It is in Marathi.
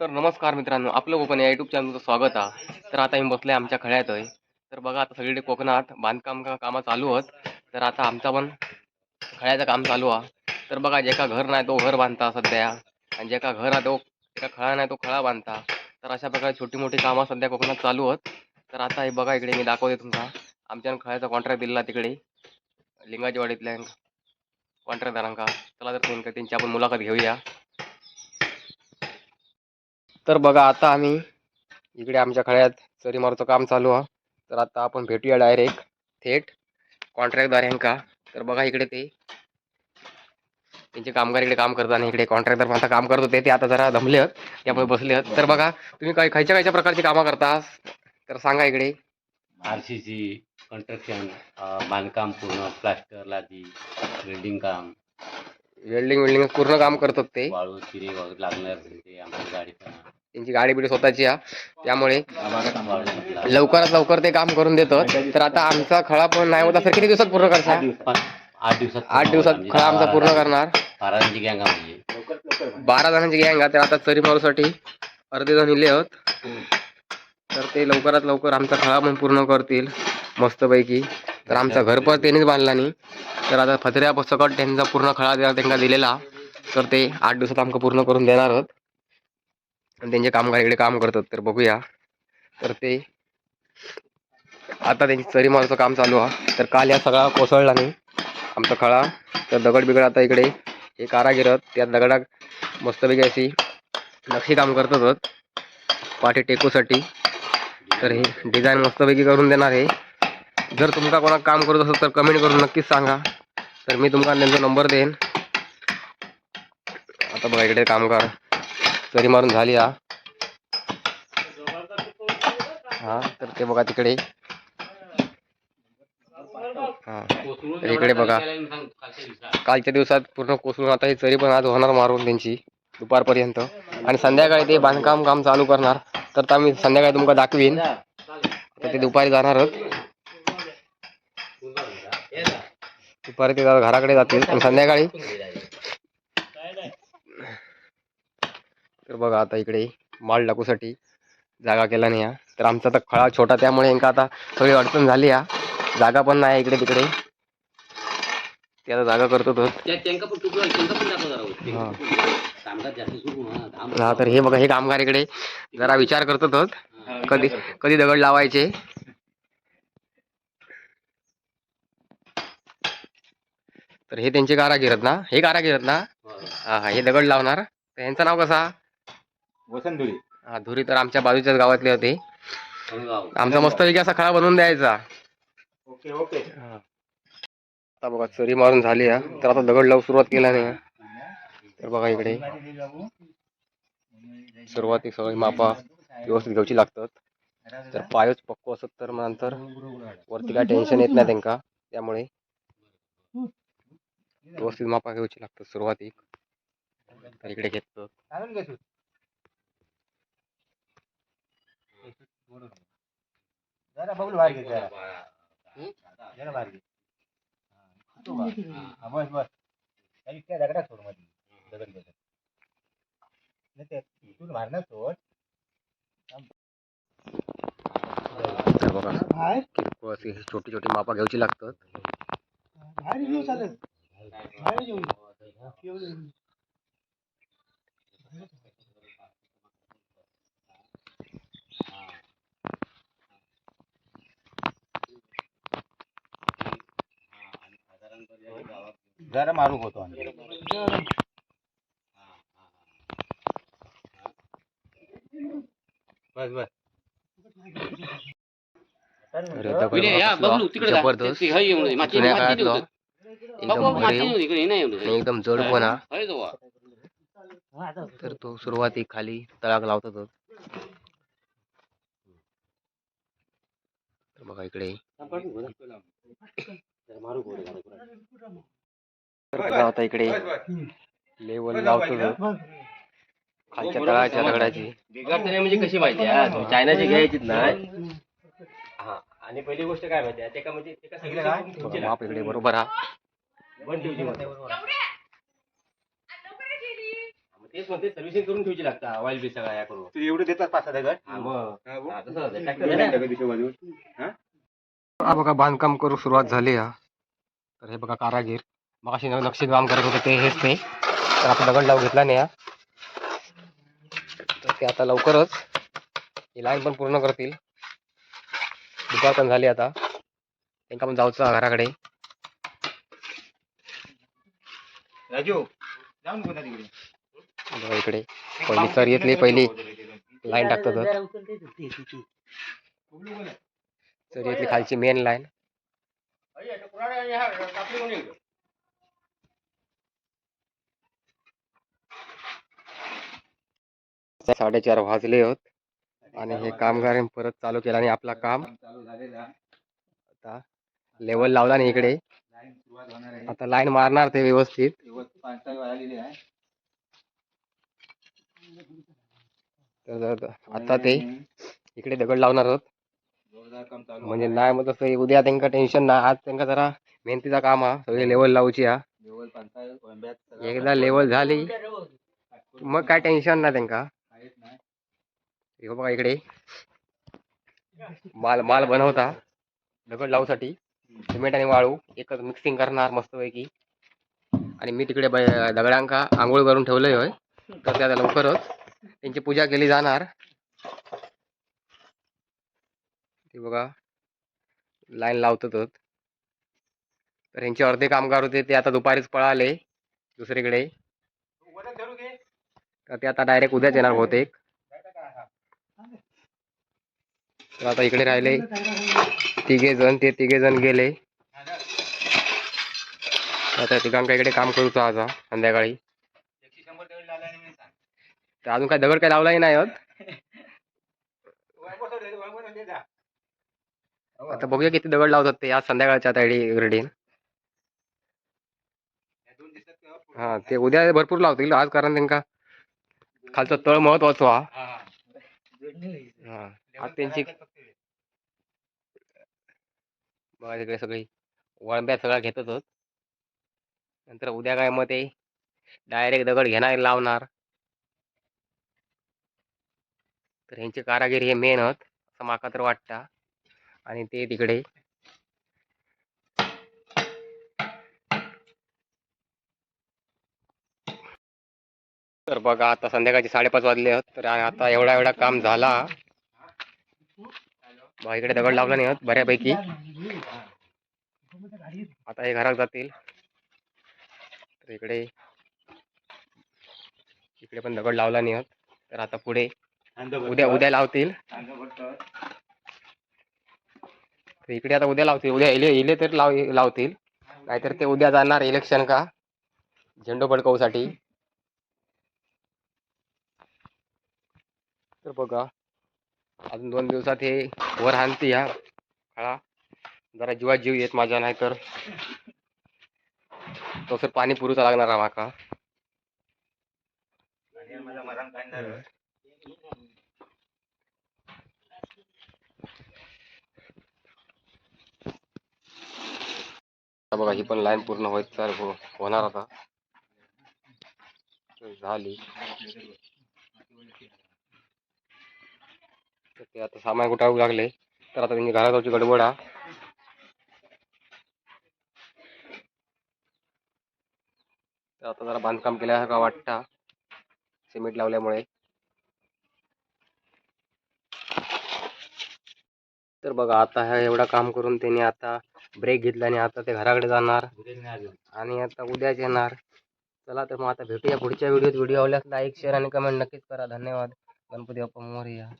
तर नमस्कार मित्रांनो आपलं कोकण या युट्यूब चॅनलचं स्वागत आहे. तर आता मी बसले आमच्या खळ्यात आहे तर बघा आता सगळीकडे कोकणात बांधकाम का कामं चालू आहेत तर आता आमचा पण खळ्याचं काम चालू आहे. तर बघा ज्याका घर नाही तो घर बांधता सध्या. आणि ज्याका घर आहे तो एका खळा नाही तो खळा बांधता. तर अशा प्रकारे छोटी मोठी कामं सध्या कोकणात चालू आहेत तर आता हे बघा इकडे मी दाखवते तुमचा. आमच्या खळ्याचा कॉन्ट्रॅक्ट दिलेला तिकडे. लिंगाजीवाडीतल्या कॉन्ट्रॅक्टदारांका चला तर त्यांची आपण मुलाखत घेऊया. तर बघा आता आम्ही इकडे आमच्या खळ्यात चरी मारूचं काम चालू आहे. तर आता आपण भेटूया डायरेक्ट थेट कॉन्ट्रॅक्टदार ह्यांका तर बघा इकडे ते. त्यांचे कामगार इकडे काम करतात आणि इकडे कॉन्ट्रॅक्टर आता काम करत होते. ते आता जरा दमले आहेत त्यामुळे बसले आहेत तर बघा तुम्ही काही खायच्या खायच्या प्रकारची कामं करता तर सांगा इकडे. आरसीसी कंस्ट्रक्शन बांधकाम पूर्ण प्लास्टर लादी वेल्डिंग काम. वेल्डिंग वेल्डिंग पूर्ण काम करतात ते. वाळू चिरे वगैरे लागणार असेल ते आमची गाडी पण. त्यांची गाडी बिडी स्वतःची आहे त्यामुळे. लवकरात लवकर ते काम करून देतात तर आता आमचा खळा पण नाही होता तर किती दिवसात पूर्ण करता पण आठ दिवसात आठ दिवसात खळा आमचा पूर्ण करणार. बारांची गँग म्हणजे. बारा जणांची गँग आहे तर आता चरी मारूसाठी अर्धे जण इले आहोत. तर ते लवकरात लवकर आमचा खळा पण पूर्ण करतील मस्तपैकी. तर आमचा घर पण त्यांनीच बांधला नाही तर आता फतऱ्या सकट त्यांचा पूर्ण खळा त्यांना दिलेला तर ते आठ दिवसात आमका पूर्ण करून देणार आहोत. आणि त्यांचे कामगार इकडे काम करतात तर बघूया. तर ते आता त्यांची चरी मारचं काम चालू आहे. तर काल या सगळा कोसळला नाही. आमचा खळा. तर दगड बिगड आता इकडे. हे कारागिरत. त्या दगडात मस्तपैकी अशी नक्षी काम करतात. पाठी टेकूसाठी. तर हे डिझाईन मस्तपैकी करून देणार आहे. जर तुमका कोणाक काम करत असेल तर कमेंट करून नक्कीच सांगा. तर मी तुमका त्यांचा नंबर देईन. आता बघा इकडे कामगार. चरी मारून झाली हा. हा तर ते बघा तिकडे. हा इकडे बघा. कालच्या दिवसात पूर्ण कोसळून आता ही चरी पण आज होणार मारून त्यांची दुपारपर्यंत. आणि संध्याकाळी ते बांधकाम काम चालू करणार. तर आम्ही संध्याकाळी तुमका दाखवीन. तर ते दुपारी जाणारच दुपारी ते घराकडे जातील. आणि संध्याकाळी तर बघा आता इकडे माल टाकूसाठी जागा केला नाही हा. तर आमचा तर खळा छोटा त्यामुळे यांका आता सगळी अडचण झाली हा. जागा पण नाही इकडे तिकडे. ते आता जागा करतो तो. हा. तर हे बघा हे कामगार इकडे जरा विचार करतो तो. कधी कधी दगड लावायचे. तर हे त्यांचे कारागीर आहेत ना. हे कारागीर आहेत ना? हा हा हे दगड लावणार. तर यांचं नाव कसा? हा धुरी तर आमच्या बाजूच्याच गावातले होते. आमचा मस्तपैकी असा खळा बनवून द्यायचा. Okay okay. आता बघा चरी मारून झाली हा. तर आता दगड लावून सुरुवात केला नाही हा. तर बघा इकडे. सुरुवाती सगळी मापा व्यवस्थित घ्यायची लागतात. तर पायच पक्को असत तर मग नंतर वरती काय टेन्शन येत नाही त्यांका. त्यामुळे व्यवस्थित मापा घ्यायची लागतात सुरुवातीक. तर इकडे घेतो जरा बघू बाहेर घे जरा। जरा बाहेर घे हा. तू बा. हा, बस बस। काही त्या दगडात सोडमध्ये दगड दगड नाही ते इथून बाहेर ना सोड तर बघा। किरकोळ अशी छोटी छोटी मापा घ्यायची लागतात? बाहेर घेऊ चालेल बाहेर घेऊ जरा मारू होतो बस बस. जबरदस्त. जुन्या काळातलं एकदम भरीव आणि एकदम जड पण हा. तर तो सुरुवाती खाली तळाक लावतात तर बघा इकडे. तर बघा आता इकडे लेवल लावतो खालच्या तळाच्या दगडाची बिघडते म्हणजे कशी माहिती आहे? चायनाची घ्यायचीच नाही. हा आणि पहिली गोष्ट काय माहिती आहे? ते का म्हणजे ते का सगळे बघा माप इकडे बरोबर हा. वन ठेवची तेच म्हणते सर्व्हिसिंग करून ठेवायची लागतं ऑइल बी सगळा या करून. तू एवढे देतात पाच सहा दगड हा. हा. हा. हा बघा बांधकाम करू सुरुवात झाली हा. तर हे बघा कारागीर. मग नक्षी काम करत होते ते हेच ते. तर आपण दगड लावून घेतला नाही. तर ते आता लवकरच ही लाईन पण पूर्ण करतील. दुपार पण झाली आता. त्यांना पण जाऊचं घराकडे. राजू इकडे. पहिली चर्येतली पहिली लाईन टाकतात. चर्येतली खालची मेन लाईन साडेचार वाजले होत. आणि हे कामगार परत चालू केलं आणि आपला काम चालू झालेला. आता लेवल लावला नाही इकडे. आता लाईन मारणार ते व्यवस्थित. तर आता ते इकडे दगड लावणार आहोत. म्हणजे नाही मग तसं उद्या त्यांना टेन्शन नाही. आज त्यांना जरा मेहनतीचा काम हा सगळी लेवल लावची हा एकदा लेवल झाली. मग काय टेन्शन नाही त्यांना हे बघा इकडे. माल माल बनवता. दगड लावूसाठी. सिमेंट आणि वाळू एकच मिक्सिंग करणार मस्तपैकी. आणि मी तिकडे दगडांका आंघोळ करून ठेवलंय होय. तर त्या लवकरच. त्यांची पूजा केली जाणार. ते बघा. लाईन लावतातच. तर यांचे अर्धे कामगार होते ते आता दुपारीच पळाले दुसरीकडे. तर ते आता डायरेक्ट उद्याच येणार बहुतेक. तर आता इकडे राहिले. तिघे जण ते तिघे जण गेले. आता तिघांका इकडे काम करू आज संध्याकाळी. तर अजून काय दगड काय लावलाही नाही आता बघूया किती दगड लावतात ते आज संध्याकाळच्या आता हा ते उद्या भरपूर लावतील आज कारण त्यांना खालचा तळ महत्त्वाचा हा. त्यांची बघा तिकडे सगळी वळंब्या सगळ्या होत. नंतर उद्या काय मग ते डायरेक्ट दगड घेणार लावणार. तर ह्यांची कारागिरी हे मेन आहेत असं माका तर वाटतं. आणि ते तिकडे. तर बघा आता संध्याकाळचे साडेपाच वाजले आहेत तर आता एवढा एवढा काम झाला. भाईकडे इकडे दगड लावला नाही होत बऱ्यापैकी. आता हे घरात जातील. तर इकडे इकडे पण दगड लावला नाही होत. तर आता पुढे उद्या उद्या लावतील. इकडे आता उद्या लावतील. उद्या इले इले तर लाव लावतील. नाहीतर ते उद्या जाणार इलेक्शन का? झेंडो फडकवूसाठी. तर बघा. अजून दोन दिवसात हे वर आणते ह्या खळा जरा जीवात जीव येत माझ्या नाही तर. तसं पाणी पुरूचा लागणार आहे माका. बघा ही पण लाईन पूर्ण होत चाल हो, होणार आता. झाली. ते आता सामान कुठावू लागले? तर आता त्यांची घराजवळची गडबड हा. तर आता जरा बांधकाम केल्यासारखा वाटता. सिमेंट लावल्यामुळे. तर बघा आता हा एवढा काम करून त्यांनी आता ब्रेक घेतला आणि आता ते घराकडे जाणार. आणि आता उद्याच येणार. चला तर मग आता भेटूया पुढच्या व्हिडिओत व्हिडिओ आवडल्यास लाईक शेअर आणि कमेंट नक्कीच करा. धन्यवाद. गणपती बाप्पा मोरया